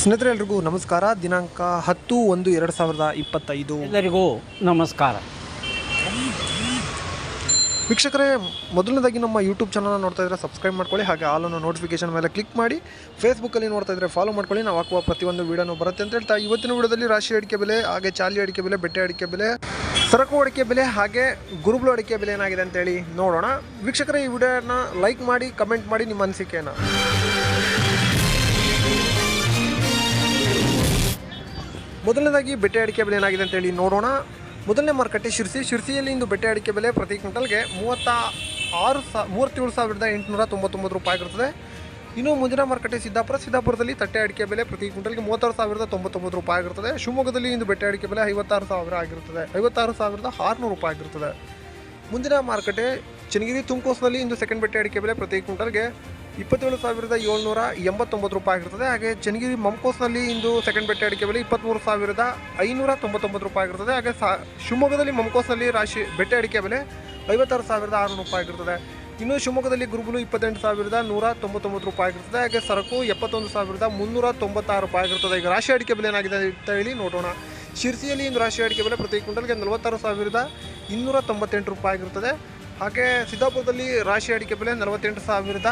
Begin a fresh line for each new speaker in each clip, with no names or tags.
ಸ್ನೇಹಿತರೆ ಎಲ್ರಿಗೂ ನಮಸ್ಕಾರ. ದಿನಾಂಕ ಹತ್ತು ಒಂದು ಎರಡು ಸಾವಿರದ ಇಪ್ಪತ್ತೈದು.
ಎಲ್ಲರಿಗೂ ನಮಸ್ಕಾರ.
ವೀಕ್ಷಕರೇ ಮೊದಲನೇದಾಗಿ ನಮ್ಮ ಯೂಟ್ಯೂಬ್ ಚಾನಲ್ನ ನೋಡ್ತಾ ಇದ್ರೆ ಸಬ್ಸ್ಕ್ರೈಬ್ ಮಾಡ್ಕೊಳ್ಳಿ ಹಾಗೆ ಆಲನ್ನು ನೋಟಿಫಿಕೇಶನ್ ಮೇಲೆ ಕ್ಲಿಕ್ ಮಾಡಿ ಫೇಸ್ಬುಕ್ಕಲ್ಲಿ ನೋಡ್ತಾ ಇದ್ರೆ ಫಾಲೋ ಮಾಡ್ಕೊಳ್ಳಿ. ನಾವು ಹಾಕುವ ಪ್ರತಿಯೊಂದು ವೀಡಿಯೋನು ಬರುತ್ತೆ ಅಂತ ಹೇಳ್ತಾ ಇವತ್ತಿನ ವೀಡಿಯೋದಲ್ಲಿ ರಾಶಿ ಅಡಿಕೆ ಬೆಲೆ ಹಾಗೆ ಚಾಲಿ ಅಡಿಕೆ ಬೆಲೆ ಬೆಟ್ಟೆ ಅಡಿಕೆ ಬೆಲೆ ಸರಕು ಅಡಿಕೆ ಬೆಲೆ ಹಾಗೆ ಗುರುಬ್ಳು ಅಡಿಕೆ ಬೆಲೆ ಏನಾಗಿದೆ ಅಂತೇಳಿ ನೋಡೋಣ. ವೀಕ್ಷಕರೇ ಈ ವಿಡಿಯೋನ ಲೈಕ್ ಮಾಡಿ ಕಮೆಂಟ್ ಮಾಡಿ ನಿಮ್ಮ ಅನಿಸಿಕೆಯನ್ನು. ಮೊದಲನೇದಾಗಿ ಬೆಟ್ಟೆ ಅಡಿಕೆ ಬೆಲೆ ಏನಾಗಿದೆ ಅಂತೇಳಿ ನೋಡೋಣ. ಮೊದಲನೇ ಮಾರುಕಟ್ಟೆ ಶಿರ್ಸಿ. ಶಿರ್ಸಿಯಲ್ಲಿ ಇಂದು ಬೆಟ್ಟೆ ಅಡಿಕೆ ಬೆಲೆ ಪ್ರತಿ ಕ್ವಿಂಟಲ್ಗೆ ಮೂವತ್ತ ಆರು ಸಾ, ಮೂವತ್ತೇಳು ಸಾವಿರದ ಎಂಟುನೂರ ತೊಂಬತ್ತೊಂಬತ್ತು ರೂಪಾಯಿ ಆಗಿರ್ತದೆ ಇನ್ನು ಮುಂದಿನ ಮಾರುಕಟ್ಟೆ ಸಿದ್ದಾಪುರ. ಸಿದ್ದಾಪುರದಲ್ಲಿ ತಟ್ಟೆ ಅಡಿಕೆ ಬೆಲೆ ಪ್ರತಿ ಕ್ವಿಂಟಲ್ಗೆ ಮೂವತ್ತಾರು ಸಾವಿರದ ತೊಂಬತ್ತೊಂಬತ್ತು ರೂಪಾಯಿ ಆಗಿರ್ತದೆ ಶಿವಮೊಗ್ಗದಲ್ಲಿ ಇಂದು ಬೆಟ್ಟೆ ಅಡಿಕೆ ಬೆಲೆ ಐವತ್ತಾರು ಸಾವಿರ ಆಗಿರುತ್ತದೆ. ಐವತ್ತಾರು ಸಾವಿರದ ಆರುನೂರು ರೂಪಾಯಿ ಆಗಿರ್ತದೆ ಮುಂದಿನ ಮಾರುಕಟ್ಟೆ, ಚನ್ನಗಿರಿ ತುಮಕೋಸದಲ್ಲಿ ಇಂದು ಸೆಕೆಂಡ್ ಬೆಟ್ಟೆ ಅಡಿಕೆ ಬೆಲೆ ಪ್ರತಿ ಕ್ವಿಂಟಲ್ಗೆ ಇಪ್ಪತ್ತೇಳು ಸಾವಿರದ ಏಳ್ನೂರ ಎಂಬತ್ತೊಂಬತ್ತು ರೂಪಾಯಿ ಆಗಿರ್ತದೆ. ಹಾಗೆ ಚನ್ನಗಿರಿ ಮಂಕೋಸ್ನಲ್ಲಿ ಇಂದು ಸೆಕೆಂಡ್ ಬೆಟ್ಟೆ ಅಡಿಕೆ ಬೆಲೆ ಇಪ್ಪತ್ತ್ಮೂರು ಸಾವಿರದ ಐನೂರ ತೊಂಬತ್ತೊಂಬತ್ತು ರೂಪಾಯಿ ಆಗಿರುತ್ತದೆ ಹಾಗೆ ಸಾ, ಶಿವಮೊಗ್ಗದಲ್ಲಿ ಮಂಕೋಸ್ನಲ್ಲಿ ರಾಶಿ ಬೆಟ್ಟೆ ಅಡಿಕೆ ಬೆಲೆ ಐವತ್ತಾರು ಸಾವಿರದ ಆರುನೂರು ರೂಪಾಯಿ ಆಗಿರುತ್ತದೆ ಇನ್ನು ಶಿವಮೊಗ್ಗದಲ್ಲಿ ಗುರುಬುಲು ಇಪ್ಪತ್ತೆಂಟು ಸಾವಿರದ ನೂರ ತೊಂಬತ್ತೊಂಬತ್ತು ರೂಪಾಯಿ ಆಗಿರುತ್ತದೆ ಹಾಗೆ ಸರಕು ಎಪ್ಪತ್ತೊಂದು ಸಾವಿರದ ಮುನ್ನೂರ ತೊಂಬತ್ತಾರು ರೂಪಾಯಿ ಆಗಿರುತ್ತದೆ ಈಗ ರಾಶಿ ಅಡಿಕೆ ಬೆಲೆ ಏನಾಗಿದೆ ಅಂತ ಹೇಳಿ ನೋಡೋಣ. ಶಿರ್ಸಿಯಲ್ಲಿ ಇಂದು ರಾಶಿ ಅಡಿಕೆ ಬೆಲೆ ಪ್ರತಿ ಕ್ವಿಂಟಲ್ಗೆ ನಲವತ್ತಾರು ಸಾವಿರದ ಇನ್ನೂರ ತೊಂಬತ್ತೆಂಟು ರೂಪಾಯಿ ಆಗಿರ್ತದೆ. ಹಾಗೆ ಸಿದ್ದಾಪುರದಲ್ಲಿ ರಾಶಿ ಅಡಿಕೆ ಬೆಲೆ ನಲವತ್ತೆಂಟು ಸಾವಿರದ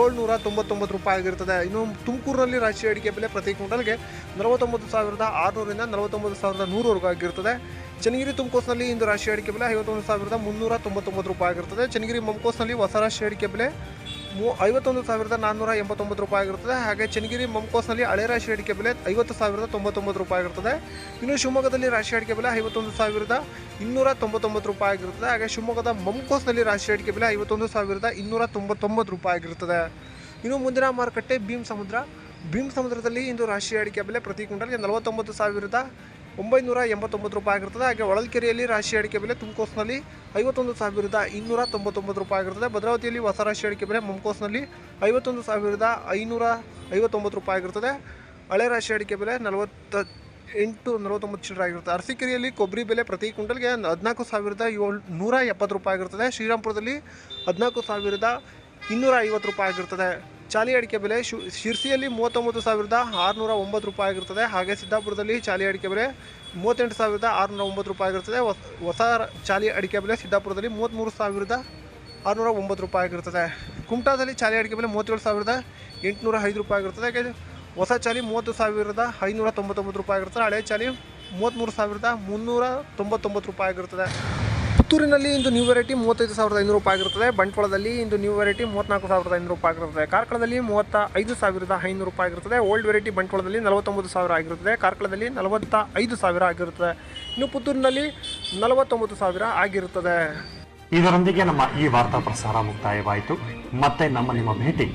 ಏಳ್ನೂರ ತೊಂಬತ್ತೊಂಬತ್ತು ರೂಪಾಯಿ ಆಗಿರ್ತದೆ. ಇನ್ನು ತುಮಕೂರಿನಲ್ಲಿ ರಾಶಿ ಅಡಿಕೆ ಬೆಲೆ ಪ್ರತಿ ಕ್ವಿಂಟಲ್ಗೆ ನಲವತ್ತೊಂಬತ್ತು ಸಾವಿರದ ಆರುನೂರಿಂದ ನಲವತ್ತೊಂಬತ್ತು ಸಾವಿರದ ನೂರವರೆಗೂ ಆಗಿರ್ತದೆ. ಚನ್ನಗಿರಿ ತುಮಕೋಸ್ನಲ್ಲಿ ಇಂದು ರಾಶಿ ಅಡಿಕೆ ಬೆಲೆ ಐವತ್ತೊಂದು ಸಾವಿರದ ಮುನ್ನೂರ ತೊಂಬತ್ತೊಂಬತ್ತು ರೂಪಾಯಿ ಆಗಿರುತ್ತದೆ ಚನ್ನಗಿರಿ ಮಂಕೋಸ್ನಲ್ಲಿ ಹೊಸ ರಾಶಿ ಅಡಿಕೆ ಬೆಲೆ ಮೂ ಐವತ್ತೊಂದು ಸಾವಿರದ ನಾನ್ನೂರ ಎಂಬತ್ತೊಂಬತ್ತು ರೂಪಾಯಿ ಆಗಿರುತ್ತದೆ. ಹಾಗೆ ಚನ್ನಗಿರಿ ಮಂಕೋಸ್ನಲ್ಲಿ ಹಳೆ ರಾಶಿ ಅಡಿಕೆ ಬೆಲೆ ಐವತ್ತು ಸಾವಿರದ ತೊಂಬತ್ತೊಂಬತ್ತು ರೂಪಾಯಿ ಆಗಿರುತ್ತದೆ. ಇನ್ನು ಶಿವಮೊಗ್ಗದಲ್ಲಿ ರಾಶಿ ಅಡಿಕೆ ಬೆಲೆ ಐವತ್ತೊಂದು ಸಾವಿರದ ಇನ್ನೂರ ತೊಂಬತ್ತೊಂಬತ್ತು ರೂಪಾಯಿ ಆಗಿರುತ್ತದೆ. ಹಾಗೆ ಶಿವಮೊಗ್ಗದ ಮಂಕೋಸ್ನಲ್ಲಿ ರಾಶಿ ಅಡಿಕೆ ಬೆಲೆ ಐವತ್ತೊಂದು ಸಾವಿರದ ಇನ್ನೂರ ತೊಂಬತ್ತೊಂಬತ್ತು ರೂಪಾಯಿ ಆಗಿರುತ್ತದೆ. ಇನ್ನು ಮುಂದಿನ ಮಾರುಕಟ್ಟೆ ಭೀಮ್ ಸಮುದ್ರ. ಭೀಮ್ ಸಮುದ್ರದಲ್ಲಿ ಇಂದು ರಾಶಿ ಅಡಿಕೆ ಬೆಲೆ ಪ್ರತಿ ಕ್ವಿಂಟಲ್ಗೆ ನಲವತ್ತೊಂಬತ್ತು ಸಾವಿರದ ಒಂಬೈನೂರ ಎಂಬತ್ತೊಂಬತ್ತು ರೂಪಾಯಿ ಆಗಿರುತ್ತದೆ ಹಾಗೆ ಒಳಲ್ಕೆರೆಯಲ್ಲಿ ರಾಶಿ ಅಡಿಕೆ ಬೆಲೆ ತುಮಕೋಸ್ನಲ್ಲಿ ಐವತ್ತೊಂದು ಸಾವಿರದ ಇನ್ನೂರ ತೊಂಬತ್ತೊಂಬತ್ತು ರೂಪಾಯಿ ಆಗಿರುತ್ತದೆ ಭದ್ರಾವತಿಯಲ್ಲಿ ಹೊಸ ರಾಶಿ ಅಡಿಕೆ ಬೆಲೆ ಮುಂಕೋಸ್ನಲ್ಲಿ ಐವತ್ತೊಂದು ಸಾವಿರದ ಐನೂರ ಐವತ್ತೊಂಬತ್ತು ರೂಪಾಯಿ ಆಗಿರುತ್ತದೆ ಹಳೆ ರಾಶಿ ಅಡಿಕೆ ಬೆಲೆ ನಲವತ್ತ ಎಂಟು ನಲವತ್ತೊಂಬತ್ತು ಚಿಲ್ಲರೆ ಆಗಿರುತ್ತೆ. ಅರಸಿಕೆರೆಯಲ್ಲಿ ಕೊಬ್ಬರಿ ಬೆಲೆ ಪ್ರತಿ ಕ್ವಿಂಟಲ್ಗೆ ಹದಿನಾಲ್ಕು ಸಾವಿರದ ಏಳು ನೂರ ಎಪ್ಪತ್ತು ರೂಪಾಯಿ ಆಗಿರುತ್ತದೆ ಶ್ರೀರಾಮ್ಪುರದಲ್ಲಿ ಹದಿನಾಲ್ಕು ಸಾವಿರದ ಇನ್ನೂರ ಐವತ್ತು ರೂಪಾಯಿ ಆಗಿರುತ್ತದೆ ಚಾಲಿ ಅಡಿಕೆ ಬೆಲೆ ಶು ಶಿರ್ಸಿಯಲ್ಲಿ ಮೂವತ್ತೊಂಬತ್ತು ಸಾವಿರದ ಆರುನೂರ ಒಂಬತ್ತು ರೂಪಾಯಿ ಆಗಿರುತ್ತದೆ ಹಾಗೆ ಸಿದ್ದಾಪುರದಲ್ಲಿ ಚಾಲಿ ಅಡಿಕೆ ಬೆಲೆ ಮೂವತ್ತೆಂಟು ಸಾವಿರದ ಆರುನೂರ ಒಂಬತ್ತು ರೂಪಾಯಿ ಆಗಿರ್ತದೆ. ಹೊಸ ಚಾಲಿ ಅಡಿಕೆ ಬೆಲೆ ಸಿದ್ದಾಪುರದಲ್ಲಿ ಮೂವತ್ತ್ಮೂರು ಸಾವಿರದ ಆರುನೂರ ಒಂಬತ್ತು ರೂಪಾಯಿ ಆಗಿರುತ್ತದೆ ಕುಮಟಾದಲ್ಲಿ ಚಾಲಿ ಅಡಿಕೆ ಬೆಲೆ ಮೂವತ್ತೇಳು ಸಾವಿರದ ಎಂಟುನೂರ ಐದು ರೂಪಾಯಿ ಆಗಿರುತ್ತದೆ ಹಾಗೆ ಹೊಸ ಚಾಲಿ ಮೂವತ್ತು ಸಾವಿರದ ಐನೂರ ತೊಂಬತ್ತೊಂಬತ್ತು ರೂಪಾಯಿ ಆಗಿರ್ತದೆ. ಹಳೆ ಚಾಲಿ ಮೂವತ್ತ್ಮೂರು ಸಾವಿರದ ಮುನ್ನೂರ ತೊಂಬತ್ತೊಂಬತ್ತು ರೂಪಾಯಿ ಆಗಿರುತ್ತದೆ ಪುತ್ತೂರಿನಲ್ಲಿ ಇಂದು ನ್ಯೂ ವೆರೈಟಿ ಮೂವತ್ತೈದು ಸಾವಿರದ ಐನೂರು ರೂಪಾಯಿ ಆಗಿರುತ್ತದೆ. ಬಂಟ್ವಾಳದಲ್ಲಿ ಇಂದು ನ್ಯೂ ವೆರೈಟಿ ಮೂವತ್ತ್ನಾಲ್ಕು ಸಾವಿರದ ಐನೂರು ರೂಪಾಯಿ ಆಗಿರುತ್ತದೆ. ಕಾರ್ಕಳದಲ್ಲಿ ಮೂವತ್ತ ಐದು ಸಾವಿರದ ಐನೂರು ರೂಪಾಯಿ ಆಗಿರುತ್ತದೆ. ಓಲ್ಡ್ ವೆರೈಟಿ ಬಂಟ್ವಾಳದಲ್ಲಿ ನಲವತ್ತೊಂಬತ್ತು ಸಾವಿರ ಆಗಿರುತ್ತದೆ. ಕಾರ್ಕಳದಲ್ಲಿ ನಲವತ್ತ ಐದು ಸಾವಿರ ಆಗಿರುತ್ತದೆ. ಇನ್ನು ಪುತ್ತೂರಿನಲ್ಲಿ ನಲವತ್ತೊಂಬತ್ತು ಸಾವಿರ ಆಗಿರುತ್ತದೆ.
ಇದರೊಂದಿಗೆ ನಮ್ಮ ಈ ವಾರ್ತಾ ಪ್ರಸಾರ ಮುಕ್ತಾಯವಾಯಿತು. ಮತ್ತೆ ನಮ್ಮ ನಿಮ್ಮ ಭೇಟಿ